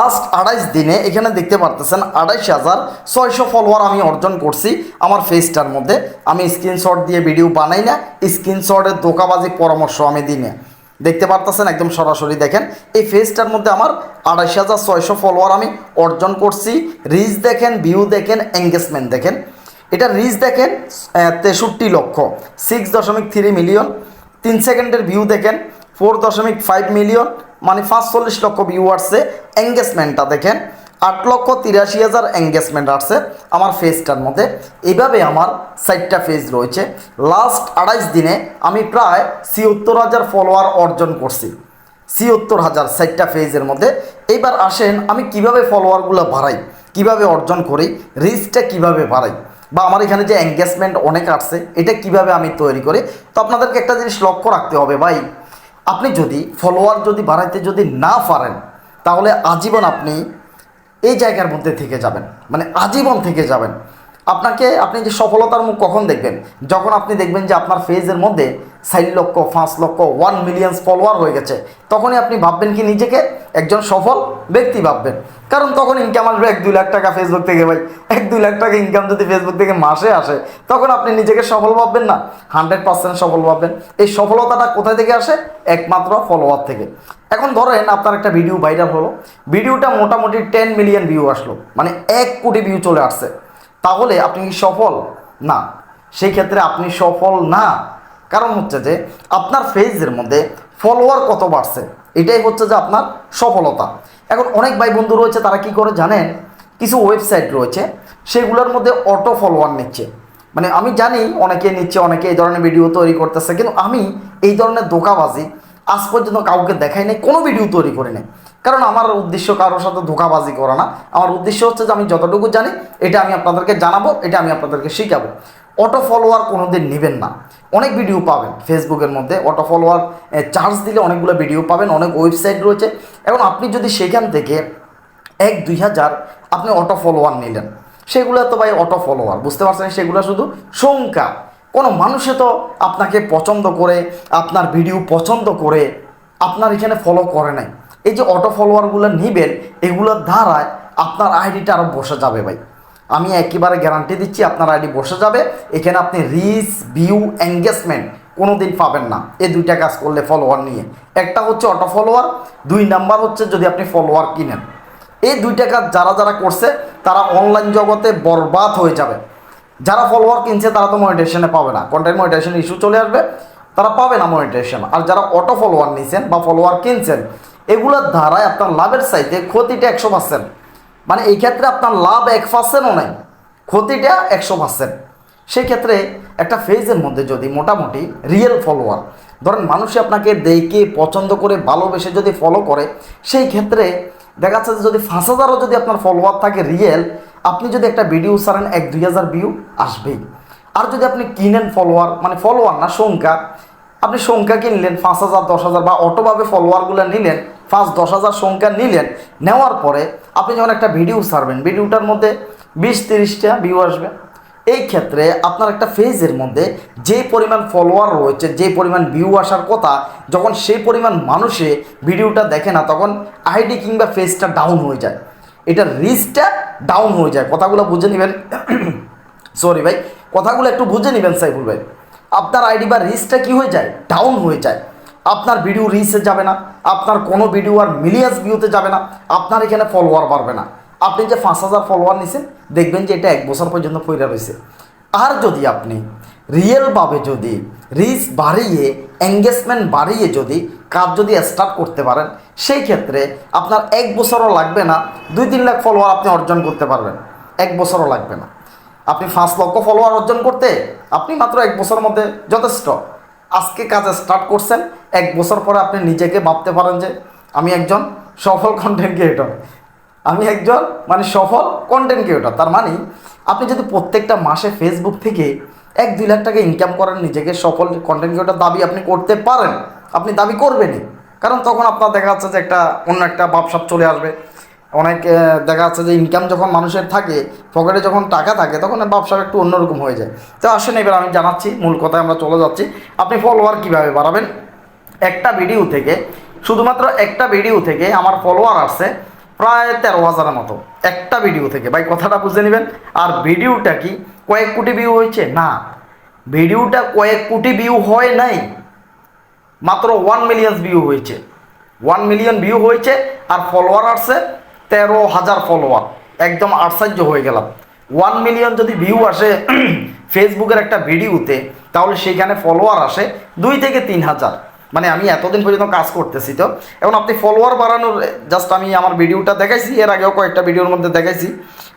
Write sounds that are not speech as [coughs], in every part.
Last আড়াইশ দিনে এখানে দেখতে পারতেছেন আড়াইশ হাজার ছয়শো ফলোয়ার আমি অর্জন করছি আমার ফেসটার মধ্যে। আমি স্ক্রিনশট দিয়ে ভিডিও বানাই না স্ক্রিনশটের দোকাবাজি পরামর্শ আমি দিই না। দেখতে পারতেছেন একদম সরাসরি দেখেন, এই ফেসটার মধ্যে আমার আড়াইশ হাজার ছয়শো ফলোয়ার আমি অর্জন করছি। রিচ দেখেন ভিউ দেখেন এঙ্গেজমেন্ট দেখেন। এটা রিচ দেখেন তেষট্টি লক্ষ সিক্স দশমিক থ্রি মিলিয়ন তিন সেকেন্ডের ভিউ দেখেন। ফোর দশমিক ফাইভ মিলিয়ন মানে পাঁচচল্লিশ লক্ষ ভিউ আসছে এঙ্গেজমেন্টটা দেখেন। আট লক্ষ তিরাশি হাজার এঙ্গেজমেন্ট আসছে আমার ফেজটার মধ্যে। এইভাবে আমার সাইটটা ফেজ রয়েছে। লাস্ট আড়াইশ দিনে আমি প্রায় ছিয়ত্তর হাজার ফলোয়ার অর্জন করছি। ছিয়ত্তর হাজার সাইটটা ফেজের মধ্যে। এইবার আসেন আমি কীভাবে ফলোয়ারগুলো বাড়াই? কীভাবে অর্জন করি? রিচটা কীভাবে বাড়াই? বা আমার এখানে যে এঙ্গেজমেন্ট অনেক আসছে, এটা কীভাবে আমি তৈরি করি? তো আপনাদেরকে একটা জিনিস লক্ষ্য রাখতে হবে ভাই। আপনি যদি ফলোয়ার যদি বাড়াইতে যদি না পারেন, তাহলে আজীবন আপনি এই জায়গার মধ্যে থেকে যাবেন। মানে আজীবন থেকে যাবেন। আপনাকে, আপনি যে সফলতার মুখ কখন দেখবেন? যখন আপনি দেখবেন যে আপনার ফেজের মধ্যে ষাট লক্ষ, পাঁচ লক্ষ ওয়ান মিলিয়ন ফলোয়ার হয়ে গেছে। তখনই আপনি ভাববেন কি নিজেকে একজন সফল ব্যক্তি ভাববেন। কারণ তখন ইনকাম আসবে, এক দুই লাখ টাকা ফেসবুক থেকে ভাই। এক দুই লাখ টাকা ইনকাম যদি ফেসবুক থেকে মাসে আসে, তখন আপনি নিজেকে সফল ভাববেন না। হান্ড্রেড পার্সেন্ট সফল ভাববেন। এই সফলতাটা কোথায় থেকে আসে? একমাত্র ফলোয়ার থেকে। এখন ধরেন আপনার একটা ভিডিও ভাইরাল হলো। ভিডিওটা মোটামুটি টেন মিলিয়ন ভিউ আসলো। মানে এক কোটি ভিউ চলে আসছে। তাহলে আপনি কি সফল? না। সেই ক্ষেত্রে আপনি সফল না। কারণ হচ্ছে যে আপনার ফেজের মধ্যে ফলোয়ার কত বাড়ছে? এটাই হচ্ছে যে আপনার সফলতা। এখন অনেক ভাই বন্ধু রয়েছে, তারা কি করে জানেন? কিছু ওয়েবসাইট রয়েছে, সেগুলোর মধ্যে অটো ফলোয়ার নিচ্ছে। মানে আমি জানি অনেকে নিচ্ছে, অনেকে এই ধরনের ভিডিও তৈরি করতেছে, কিন্তু আমি এই ধরনের ধোকাবাজি আজ পর্যন্ত কাউকে দেখাই নাই, কোনো ভিডিও তৈরি করি নাই। কারণ আমার উদ্দেশ্য কারোর সাথে ধোকাবাজি করা না। আমার উদ্দেশ্য হচ্ছে যে আমি যতটুকু জানি, এটা আমি আপনাদেরকে জানাব, এটা আমি আপনাদেরকে শিখাবো। অটো ফলোয়ার কোনো দিন নেবেন না। অনেক ভিডিও পাবেন ফেসবুকের মধ্যে। অটো ফলোয়ার চার্জ দিলে অনেকগুলো ভিডিও পাবেন, অনেক ওয়েবসাইট রয়েছে। এখন আপনি যদি সেখান থেকে এক, দুই হাজার আপনি অটো ফলোয়ার নিলেন, সেগুলো তো ভাই অটো ফলোয়ার বুঝতে পারছেন? সেগুলো শুধু সংখ্যা। কোনো মানুষে তো আপনাকে পছন্দ করে, আপনার ভিডিও পছন্দ করে, আপনার এখানে ফলো করে নাই। এই যে অটো ফলোয়ারগুলো নেবেন, এগুলোর দ্বারায় আপনার আইডিটা আরও বসে যাবে ভাই। আমি একেবারে গ্যারান্টি দিচ্ছি আপনার আইডি বসে যাবে। এখানে আপনি রিচ ভিউ এঙ্গেজমেন্ট কোনো দিন পাবেন না। এই দুইটা কাজ করলে ফলোয়ার নিয়ে। একটা হচ্ছে অটো ফলোয়ার দুই নাম্বার হচ্ছে যদি আপনি ফলোয়ার কিনেন। এই দুইটা কাজ যারা যারা করছে, তারা অনলাইন জগতে বরবাদ হয়ে যাবে। যারা ফলোয়ার কিনছে, তারা তো মনিটেশনে পাবে না। কন্টেন্ট মনিটেশন ইস্যু চলে আসবে। তারা পাবে না মনিটেশন আর যারা অটো ফলোয়ার নিছেন বা ফলোয়ার কিনছেন, এগুলোর দ্বারাই আপনার লাভের চাইতে ক্ষতিটা একশো পার্সেন্ট মানে এই ক্ষেত্রে আপনার লাভ এক পার্সেন্টও নেই, ক্ষতিটা একশো পার্সেন্ট সেই ক্ষেত্রে একটা ফেজের মধ্যে যদি মোটামুটি রিয়েল ফলোয়ার ধরেন মানুষে আপনাকে দেখে, পছন্দ করে, ভালোবেসে যদি ফলো করে, সেই ক্ষেত্রে দেখা যাচ্ছে যে যদি পাঁচ হাজারও যদি আপনার ফলোয়ার থাকে রিয়েল আপনি যদি একটা ভিডিও ছাড়েন, এক দুই হাজার ভিউ আসবেই। আর যদি আপনি কিনেন ফলোয়ার মানে ফলোয়ার না, সংখ্যা, আপনি সংখ্যা কিনলেন, পাঁচ হাজার, দশ হাজার বা অটোভাবে ফলোয়ারগুলো নিলেন, পাঁচ, দশ হাজার সংখ্যা নিলেন, নেওয়ার পরে আপনি যখন একটা ভিডিও ছাড়বেন ভিডিওটার মধ্যে বিশ তিরিশটা ভিউ আসবে। এই ক্ষেত্রে আপনার একটা ফেজের মধ্যে যে পরিমাণ ফলোয়ার রয়েছে, যে পরিমাণ ভিউ আসার কথা, যখন সেই পরিমাণ মানুষে ভিডিওটা দেখে না, তখন আইডি কিংবা ফেজটা ডাউন হয়ে যায়। এটা রিচটা ডাউন হয়ে যায়। কথাগুলো বুঝে নেবেন। [coughs] সরি ভাই, কথাগুলো একটু বুঝে নেবেন সাইফুল ভাই। আপনার আইডি বা রিচটা কি হয়ে যায়? ডাউন হয়ে যায়। আপনার ভিডিও রিচে যাবে না, আপনার কোনো ভিডিও আর মিলিয়াস ভিউতে যাবে না, আপনার এখানে ফলোয়ার বাড়বে না। আপনি যে পাঁচ হাজার ফলোয়ার নিছেন, দেখবেন যে এটা এক বছর পর্যন্ত পইরা রয়েছে। আর যদি আপনি রিয়েলভাবে যদি রিচ বাড়িয়ে এঙ্গেজমেন্ট বাড়িয়ে যদি কাজ যদি স্টার্ট করতে পারেন, সেই ক্ষেত্রে আপনার এক বছরও লাগবে না, দুই তিন লাখ ফলোয়ার আপনি অর্জন করতে পারবেন। এক বছরও লাগবে না। আপনি পাঁচ লক্ষ ফলোয়ার অর্জন করতে, আপনি মাত্র এক বছরের মধ্যে যথেষ্ট। আজকে কাজ স্টার্ট করছেন, এক বছর পরে আপনি নিজেকে ভাবতে পারেন যে আমি একজন সফল কন্টেন্ট ক্রিয়েটর আমি একজন মানে সফল কন্টেন্ট ক্রিয়েটর তার মানে আপনি যদি প্রত্যেকটা মাসে ফেসবুক থেকে এক দুই লাখ টাকা ইনকাম করেন, নিজেকে সফল কন্টেন্ট ক্রিয়েটর দাবি আপনি করতে পারেন। আপনি দাবি করবেনই। কারণ তখন আপনার দেখা যাচ্ছে যে একটা অন্য একটা ভাবসাব চলে আসবে। অনেক দেখা যাচ্ছে যে ইনকাম যখন মানুষের থাকে পকেটে যখন টাকা থাকে, তখন ব্যবসা একটু অন্যরকম হয়ে যায়। তো আসেন, এবার আমি জানাচ্ছি, মূল কথায় আমরা চলে যাচ্ছি। আপনি ফলোয়ার কীভাবে বাড়াবেন? একটা ভিডিও থেকে, শুধুমাত্র একটা ভিডিও থেকে আমার ফলোয়ার আসছে প্রায় তেরো হাজারের মতো। একটা ভিডিও থেকে। ভাই, কথাটা বুঝে নেবেন। আর ভিডিওটা কি কয়েক কোটি ভিউ হয়েছে? না। ভিডিওটা কয়েক কোটি ভিউ হয় নাই। মাত্র ওয়ান মিলিয়ন ভিউ হয়েছে। ওয়ান মিলিয়ন ভিউ হয়েছে, আর ফলোয়ার আসছে তেরো হাজার ফলোয়ার একদম আশ্চর্য হয়ে গেলাম। ওয়ান মিলিয়ন যদি ভিউ আসে [clears throat] ফেসবুকের একটা ভিডিওতে তাহলে সেইখানে ফলোয়ার আসে দুই থেকে তিন হাজার। মানে আমি এতদিন পর্যন্ত কাজ করতেছি তো। এখন আপনি ফলোয়ার বাড়ানোর জাস্ট আমি আমার ভিডিওটা দেখাইছি, এর আগেও কয়েকটা ভিডিওর মধ্যে দেখাইছি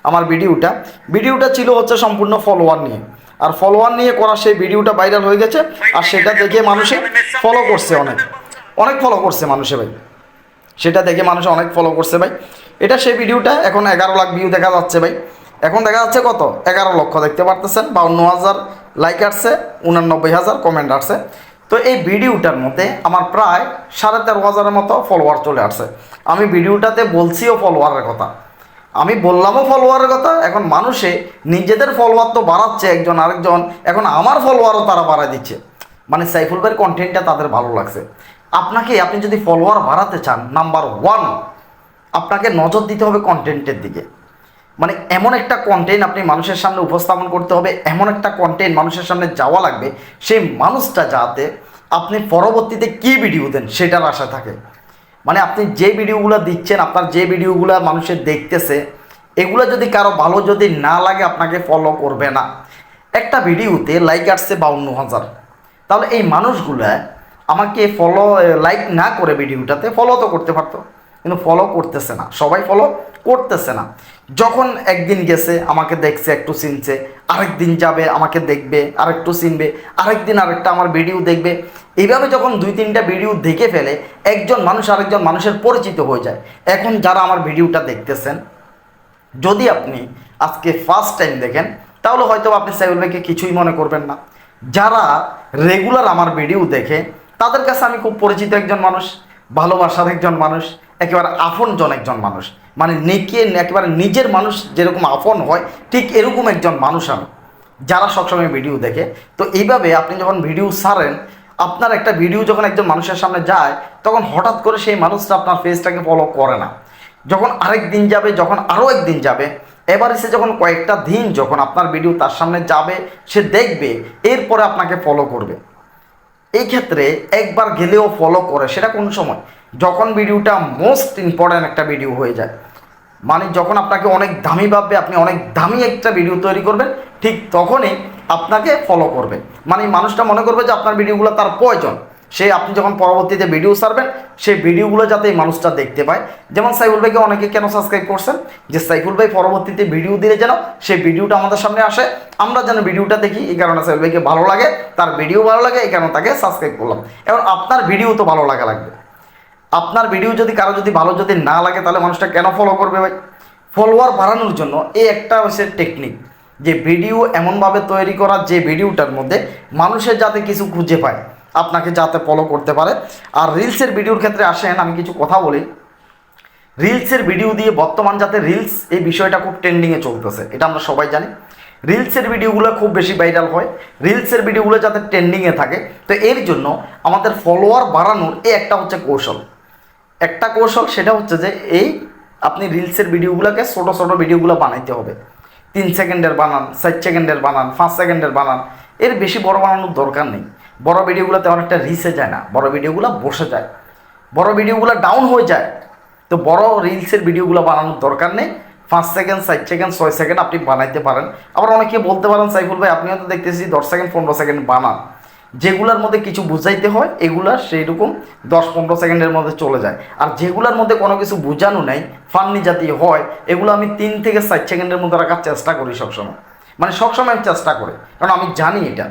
আমার ভিডিওটা ভিডিওটা ছিল হচ্ছে সম্পূর্ণ ফলোয়ার নিয়ে। আর ফলোয়ার নিয়ে করা সেই ভিডিওটা ভাইরাল হয়ে গেছে, আর সেটা দেখে মানুষে ফলো করছে অনেক। অনেক ফলো করছে মানুষে ভাই। সেটা দেখে মানুষ অনেক ফলো করছে ভাই। এটা সেই ভিডিওটা, এখন এগারো লাখ ভিউ দেখা যাচ্ছে ভাই। এখন দেখা যাচ্ছে কত? এগারো লক্ষ, দেখতে পারতেছেন? বাউন্ন হাজার লাইক আসছে, উনানব্বই হাজার কমেন্ট আসছে। তো এই ভিডিওটার মধ্যে আমার প্রায় সাড়ে তেরো হাজারের মতো ফলোয়ার চলে আসছে। আমি ভিডিওটাতে বলছিও ফলোয়ারের কথা। আমি বললামও ফলোয়ারের কথা, এখন মানুষে নিজেদের ফলোয়ার তো বাড়াচ্ছে, একজন আরেকজন। এখন আমার ফলোয়ারও তারা বাড়ায় দিচ্ছে। মানে সাইফুল ভাইয়ের কন্টেন্টটা তাদের ভালো লাগছে। আপনাকে, আপনি যদি ফলোয়ার বাড়াতে চান নাম্বার ওয়ান আপনাকে নজর দিতে হবে কন্টেন্টের দিকে। মানে এমন একটা কন্টেন্ট আপনি মানুষের সামনে উপস্থাপন করতে হবে, এমন একটা কন্টেন্ট মানুষের সামনে যাওয়া লাগবে, সেই মানুষটা যাতে আপনি পরবর্তীতে কী ভিডিও দেন সেটার আশা থাকে। মানে আপনি যে ভিডিওগুলো দিচ্ছেন, আপনার যে ভিডিওগুলো মানুষের দেখতেছে, এগুলো যদি কারও ভালো যদি না লাগে, আপনাকে ফলো করবে না। একটা ভিডিওতে লাইক আসছে বাউন্ন হাজার। তাহলে এই মানুষগুলো আমাকে ফলো লাইক না করে ভিডিওটাতে ফলো তো করতে পারতো। কিন্তু ফলো করতেছে না। সবাই ফলো করতেছে না। যখন একদিন গেছে, আমাকে দেখছে, একটু চিনছে আরেক দিন যাবে, আমাকে দেখবে, আরেকটু চিনবে, আরেকদিন আরেকটা আমার ভিডিও দেখবে। এইভাবে যখন দুই তিনটা ভিডিও দেখে ফেলে, একজন মানুষ আরেকজন মানুষের পরিচিত হয়ে যায়। এখন যারা আমার ভিডিওটা দেখতেছেন, যদি আপনি আজকে ফার্স্ট টাইম দেখেন, তাহলে হয়তো আপনি সাইবুল ভাইকে কিছুই মনে করবেন না। যারা রেগুলার আমার ভিডিও দেখে, তাদের কাছে আমি খুব পরিচিত একজন মানুষ, ভালোবাসার একজন মানুষ একেবারে আপনজন একজন মানুষ। মানে নেকে একেবারে নিজের মানুষ যেরকম আপন হয়, ঠিক এরকম একজন মানুষ আমি, যারা সবসময় ভিডিও দেখে। তো এইভাবে আপনি যখন ভিডিও ছাড়েন আপনার একটা ভিডিও যখন একজন মানুষের সামনে যায়, তখন হঠাৎ করে সেই মানুষটা আপনার ফেসটাকে ফলো করে না। যখন আরেক দিন যাবে, যখন আরও একদিন যাবে এবার এসে যখন কয়েকটা দিন যখন আপনার ভিডিও তার সামনে যাবে, সে দেখবে, এরপরে আপনাকে ফলো করবে। এই ক্ষেত্রে একবার গেলেও ফলো করে, সেটা কোন সময়? যখন ভিডিওটা মোস্ট ইম্পর্ট্যান্ট একটা ভিডিও হয়ে যায় মানে যখন আপনাকে অনেক দামি ভাববে, আপনি অনেক দামি একটা ভিডিও তৈরি করবেন, ঠিক তখনই আপনাকে ফলো করবে। মানে মানুষটা মনে করবে যে আপনার ভিডিওগুলো তার প্রয়োজন। সে আপনি যখন পরবর্তীতে ভিডিও সারবেন সেই ভিডিওগুলো যাতে এই মানুষটা দেখতে পায়। যেমন সাইফুল ভাইকে অনেকে কেন সাবস্ক্রাইব করছেন? যে সাইফুল ভাই পরবর্তীতে ভিডিও দিলে যেন সেই ভিডিওটা আমাদের সামনে আসে। আমরা যেন ভিডিওটা দেখি, এই কারণে সাইফুল ভাইকে ভালো লাগে, তার ভিডিও ভালো লাগে, এই কারণে তাকে সাবস্ক্রাইব করলাম। এবার আপনার ভিডিও তো ভালো লাগা লাগবে। আপনার ভিডিও যদি কারও যদি ভালো যদি না লাগে, তাহলে মানুষটা কেন ফলো করবে ভাই? ফলোয়ার বাড়ানোর জন্য এই একটা হচ্ছে টেকনিক যে ভিডিও এমনভাবে তৈরি করা যে ভিডিওটার মধ্যে মানুষের যাতে কিছু খুঁজে পায়, আপনাকে যাতে ফলো করতে পারে। আর রিলসের ভিডিওর ক্ষেত্রে আসেন, আমি কিছু কথা বলি। রিলসের ভিডিও দিয়ে বর্তমান যাতে রিলস এই বিষয়টা খুব ট্রেন্ডিংয়ে চলতেছে, এটা আমরা সবাই জানি। রিলসের ভিডিওগুলো খুব বেশি ভাইরাল হয় রিলসের ভিডিওগুলো যাতে ট্রেন্ডিংয়ে থাকে, তো এর জন্য আমাদের ফলোয়ার বাড়ানোর এই একটা হচ্ছে কৌশল। একটা কৌশল সেটা হচ্ছে যে এই আপনি রিলসের ভিডিওগুলোকে ছোটো ছোটো ভিডিওগুলো বানাইতে হবে। তিন সেকেন্ডের বানান ষাট সেকেন্ডের বানান, পাঁচ সেকেন্ডের বানান, এর বেশি বড় বানানোর দরকার নেই। বড় ভিডিওগুলোতে অনেকটা রিসে যায় না, বড় ভিডিওগুলো বসে যায়। বড় ভিডিওগুলো ডাউন হয়ে যায়, তো বড় রিলসের ভিডিওগুলো বানানোর দরকার নেই। পাঁচ সেকেন্ড ষাট সেকেন্ড, ছয় সেকেন্ড আপনি বানাইতে পারেন। আবার অনেকে বলতে পারেন, সাইফুল ভাই, আপনিও তো দেখতেছি দশ সেকেন্ড, পনেরো সেকেন্ড বানান। যেগুলোর মধ্যে কিছু বুঝাইতে হয়, এগুলা সেই রকম দশ পনেরো সেকেন্ডের মধ্যে চলে যায়। আর যেগুলোর মধ্যে কোনো কিছু বোঝানো নেই ফান্নি জাতীয় হয়, এগুলো আমি তিন থেকে ষাট সেকেন্ডের মধ্যে রাখার চেষ্টা করি সবসময়। মানে সবসময় আমি চেষ্টা করি, কারণ আমি জানি এটা,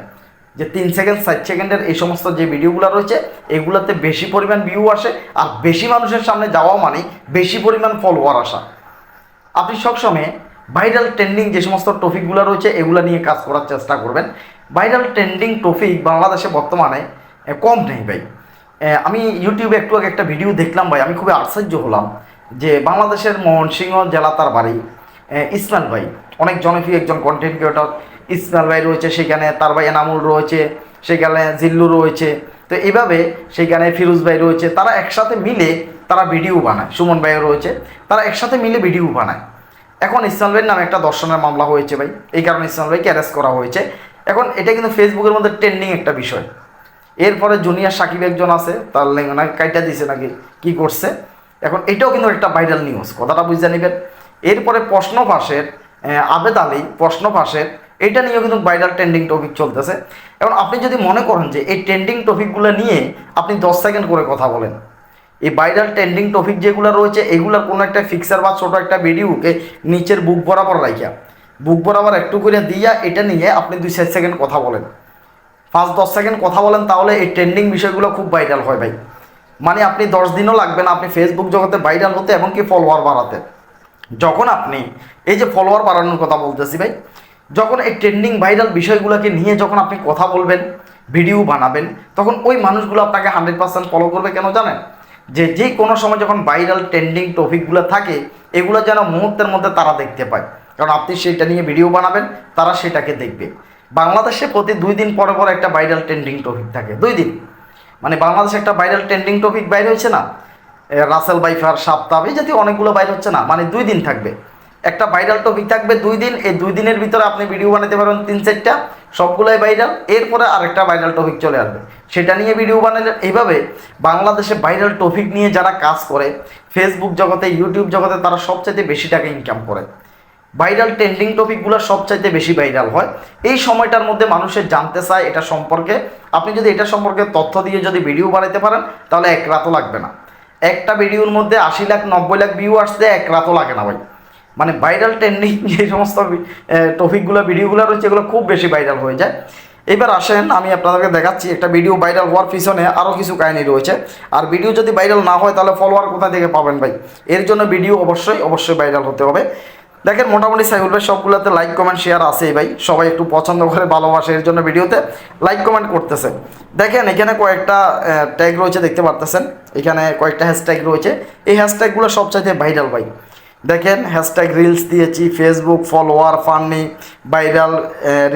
যে তিন সেকেন্ড ষাট সেকেন্ডের এই সমস্ত যে ভিডিওগুলো রয়েছে, এগুলোতে বেশি পরিমাণ ভিউ আসে, আর বেশি মানুষের সামনে যাওয়া মানে বেশি পরিমাণ ফলোয়ার আসা। আপনি সবসময় ভাইরাল ট্রেন্ডিং যে সমস্ত টপিকগুলো রয়েছে, এগুলো নিয়ে কাজ করার চেষ্টা করবেন। ভাইরাল ট্রেন্ডিং টপিক বাংলাদেশে বর্তমানে কম নেই ভাই। আমি ইউটিউবে একটু আগে একটা ভিডিও দেখলাম ভাই, আমি খুবই আশ্চর্য হলাম যে বাংলাদেশের ময়মনসিংহ জেলা তার বাড়ি ইসমাইল ভাই। অনেক জনপ্রিয় একজন কন্টেন্ট ক্রিয়েটর ইসমাইল ভাই রয়েছে সেখানে, তার ভাই এনামুল রয়েছে, সেখানে জিল্লু রয়েছে। তো এইভাবে সেখানে ফিরোজ ভাই রয়েছে, তারা একসাথে মিলে তারা ভিডিও বানায়, সুমন ভাইও রয়েছে, তারা একসাথে মিলে ভিডিও বানায়। এখন ইসমাল ভাইয়ের নামে একটা দর্শনের মামলা হয়েছে ভাই, এই কারণে ইসমাল ভাইকে অ্যারেস্ট করা হয়েছে। এখন এটা কিন্তু ফেসবুকের মধ্যে ট্রেন্ডিং একটা বিষয়। এরপরে জুনিয়র সাকিব একজন আছে, তার নাকি কাইটা দিছে নাকি, কি করছে? এখন এটাও কিন্তু একটা ভাইরাল নিউজ কথাটা বুঝে নেবেন। এরপরে প্রশ্ন ফাঁসের আবেদ আলী, প্রশ্ন ফাঁসের, এটা নিয়েও কিন্তু ভাইরাল ট্রেন্ডিং টপিক চলতেছে। এখন আপনি যদি মনে করেন যে এই ট্রেন্ডিং টপিকগুলো নিয়ে আপনি দশ সেকেন্ড করে কথা বলেন, এই ভাইরাল ট্রেন্ডিং টপিক যেগুলো রয়েছে এগুলোর কোনো একটা ফিক্সার বা ছোটো একটা ভিডিওকে নিচের বুক বরাবর রাখিয়া বুক বরাবর একটু করে দিয়া এটা নিয়ে আপনি দুই চার সেকেন্ড কথা বলেন। পাঁচ, দশ সেকেন্ড কথা বলেন, তাহলে এই ট্রেন্ডিং বিষয়গুলো খুব ভাইরাল হয় ভাই। মানে আপনি দশ দিনও লাগবে না, আপনি ফেসবুক জগতে ভাইরাল হতে এবং কি ফলোয়ার বাড়াতে। যখন আপনি, এই যে ফলোয়ার বাড়ানোর কথা বলতেছি ভাই, যখন এই ট্রেন্ডিং ভাইরাল বিষয়গুলোকে নিয়ে যখন আপনি কথা বলবেন ভিডিও বানাবেন, তখন ওই মানুষগুলো আপনাকে হান্ড্রেড পার্সেন্ট ফলো করবে কেন জানেন? যে যে কোনো সময় যখন ভাইরাল ট্রেন্ডিং টপিকগুলো থাকে, এগুলো যেন মুহূর্তের মধ্যে তারা দেখতে পায়। কারণ আপনি সেটা নিয়ে ভিডিও বানাবেন, তারা সেটাকে দেখবে। বাংলাদেশে প্রতি দুই দিন পরে পরে একটা ভাইরাল ট্রেন্ডিং টপিক থাকে। দুই দিন। মানে বাংলাদেশে একটা ভাইরাল ট্রেন্ডিং টপিক বাইরে হয়েছে না? রাসেল বাইফার সাপ্তাহ, এই জাতীয় অনেকগুলো বাইরে হচ্ছে না? মানে দুই দিন থাকবে। একটা ভাইরাল টপিক থাকবে দুই দিন, এই দুই দিনের ভিতরে আপনি ভিডিও বানাতে পারবেন তিন চারটা। সবগুলোই ভাইরাল এরপরে আরেকটা ভাইরাল টপিক চলে আসবে। সেটা নিয়ে ভিডিও বানালেন এইভাবে বাংলাদেশে ভাইরাল টপিক নিয়ে যারা কাজ করে ফেসবুক জগতে ইউটিউব জগতে তারা সবচেয়ে বেশি টাকা ইনকাম করে। ভাইরাল ট্রেন্ডিং টপিকগুলো সবচাইতে বেশি ভাইরাল হয়। এই সময়টার মধ্যে মানুষের জানতে চায় এটা সম্পর্কে। আপনি যদি এটা সম্পর্কে তথ্য দিয়ে যদি ভিডিও বানাইতে পারেন, তাহলে এক রাতও লাগবে না। একটা ভিডিওর মধ্যে আশি লাখ, নব্বই লাখ ভিউ আসতে এক রাতও লাগে না ভাই। মানে ভাইরাল ট্রেন্ডিং [laughs] যে সমস্ত টপিকগুলো ভিডিওগুলো রয়েছে, এগুলো খুব বেশি ভাইরাল হয়ে যায়। এবার আসেন, আমি আপনাদেরকে দেখাচ্ছি, একটা ভিডিও ভাইরাল হওয়ার পিছনে আরও কিছু কাহিনী রয়েছে। আর ভিডিও যদি ভাইরাল না হয়, তাহলে ফলোয়ার কোথা থেকে পাবেন ভাই? এর জন্য ভিডিও অবশ্যই অবশ্যই ভাইরাল হতে হবে। দেখেন মোটামুটি সাইবুল ভাই সবগুলোতে লাইক কমেন্ট শেয়ার আসেই ভাই। সবাই একটু পছন্দ করে ভালোবাসে, এর জন্য ভিডিওতে লাইক কমেন্ট করতেছে। দেখেন, এখানে কয়েকটা ট্যাগ রয়েছে, দেখতে পারতেছেন? এখানে কয়েকটা হ্যাশট্যাগ রয়েছে। এই হ্যাশট্যাগুলো সবচাইতে ভাইরাল ভাই। দেখেন হ্যাশট্যাগ রিলস দিয়েছি Facebook follower funny viral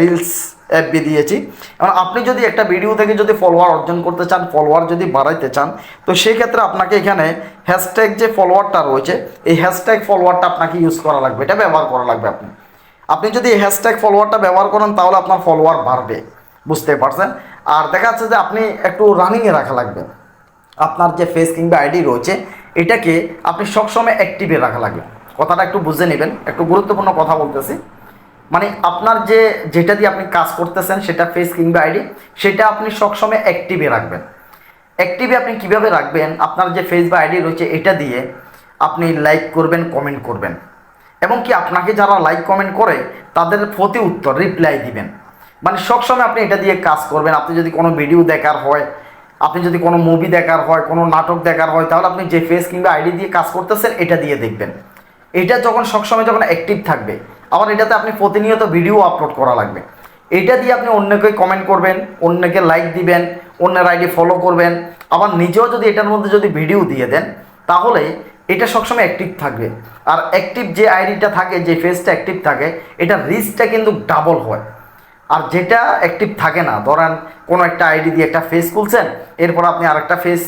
reels FB দিয়েছি। এখন আপনি যদি একটা ভিডিও থেকে যদি ফলোয়ার অর্জন করতে চান ফলোয়ার যদি বাড়াইতে চান, তো সেই ক্ষেত্রে আপনাকে এখানে হ্যাশট্যাগ যে ফলোয়ারটা রয়েছে, এই হ্যাশট্যাগ ফলোয়ারটা আপনাকে ইউজ করা লাগবে, এটা ব্যবহার করা লাগবে আপনি। আপনি যদি এই হ্যাশট্যাগ ফলোয়ারটা ব্যবহার করেন, তাহলে আপনার ফলোয়ার বাড়বে। বুঝতে পারছেন? আর দেখা যাচ্ছে যে আপনি একটু রানিংয়ে রাখা লাগবে। আপনার যে ফেস কিংবা আইডি রয়েছে, এটাকে আপনি সবসময় অ্যাক্টিভে রাখা লাগবে। কথাটা একটু বুঝে নেবেন। একটু গুরুত্বপূর্ণ কথা বলতেছি। মানে আপনার যে, যেটা দিয়ে আপনি কাজ করতেছেন, সেটা ফেস কিংবা আইডি সেটা আপনি সবসময় অ্যাক্টিভে রাখবেন। অ্যাক্টিভে আপনি কীভাবে রাখবেন? আপনার যে ফেস বা আইডি রয়েছে, এটা দিয়ে আপনি লাইক করবেন কমেন্ট করবেন। এবং কি আপনাকে যারা লাইক কমেন্ট করে, তাদের প্রতি উত্তর রিপ্লাই দিবেন। মানে সবসময় আপনি এটা দিয়ে কাজ করবেন। আপনি যদি কোনো ভিডিও দেখার হয়, আপনি যদি কোনো মুভি দেখার হয়, কোনো নাটক দেখার হয়, তাহলে আপনি যে ফেস কিংবা আইডি দিয়ে কাজ করতেছেন, এটা দিয়ে দেখবেন। এটা যখন সবসময় যখন অ্যাক্টিভ থাকবে আবার এটাতে আপনি প্রতিনিয়ত ভিডিও আপলোড করা লাগবে। এটা দিয়ে আপনি অন্যকে কমেন্ট করবেন, অন্যকে লাইক দিবেন, অন্যের আইডি ফলো করবেন। আবার নিজেও যদি এটার মধ্যে যদি ভিডিও দিয়ে দেন, তাহলে এটা সবসময় অ্যাক্টিভ থাকবে। আর অ্যাক্টিভ যে আইডিটা থাকে, যে ফেসটা অ্যাক্টিভ থাকে এটা রিচটা কিন্তু ডাবল হয়। আর যেটা অ্যাক্টিভ থাকে না, ধরেন কোনো একটা আইডি দিয়ে একটা ফেস খুলছেন, এরপর আপনি আরেকটা ফেস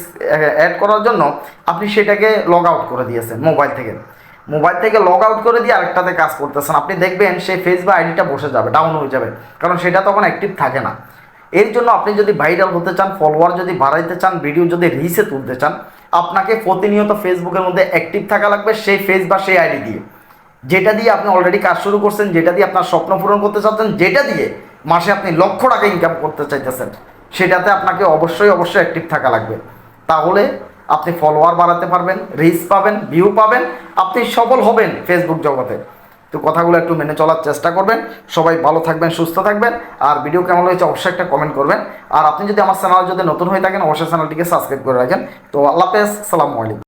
অ্যাড করার জন্য আপনি সেটাকে লগ আউট করে দিয়েছেন মোবাইল থেকে। মোবাইল থেকে লগ আউট করে দিয়ে আরেকটাতে কাজ করতেছেন। আপনি দেখবেন সেই ফেস বা আইডিটা বসে যাবে ডাউন হয়ে যাবে। কারণ সেটা তখন অ্যাক্টিভ থাকে না। এর জন্য আপনি যদি ভাইরাল হতে চান ফলোয়ার যদি বাড়াইতে চান ভিডিও যদি রিসে তুলতে চান, আপনাকে প্রতিনিয়ত ফেসবুকের মধ্যে অ্যাক্টিভ থাকা লাগবে সেই ফেস বা সেই আইডি দিয়ে। যেটা দিয়ে আপনি অলরেডি কাজ শুরু করছেন, যেটা দিয়ে আপনার স্বপ্ন পূরণ করতে চাচ্ছেন, যেটা দিয়ে মাসে আপনি লক্ষ টাকা ইনকাম করতে চাইতেছেন, সেটাতে আপনাকে অবশ্যই অবশ্যই অ্যাক্টিভ থাকা লাগবে। তাহলে আপনি ফলোয়ার বাড়াতে পারবেন রিচ পাবেন ভিউ পাবেন, আপনি সফল হবেন ফেসবুক জগতে। তো কথাগুলো একটু মেনে চলার চেষ্টা করবেন। সবাই ভালো থাকবেন, সুস্থ থাকবেন। আর ভিডিও কেমন হয়েছে অবশ্যই একটা কমেন্ট করবেন। আর আপনি যদি আমার চ্যানেল যদি নতুন হয়ে থাকেন, অবশ্যই চ্যানেলটিকে সাবস্ক্রাইব করে রাখেন। তো আল্লাহ হাফেজ সালামু আলাইকুম।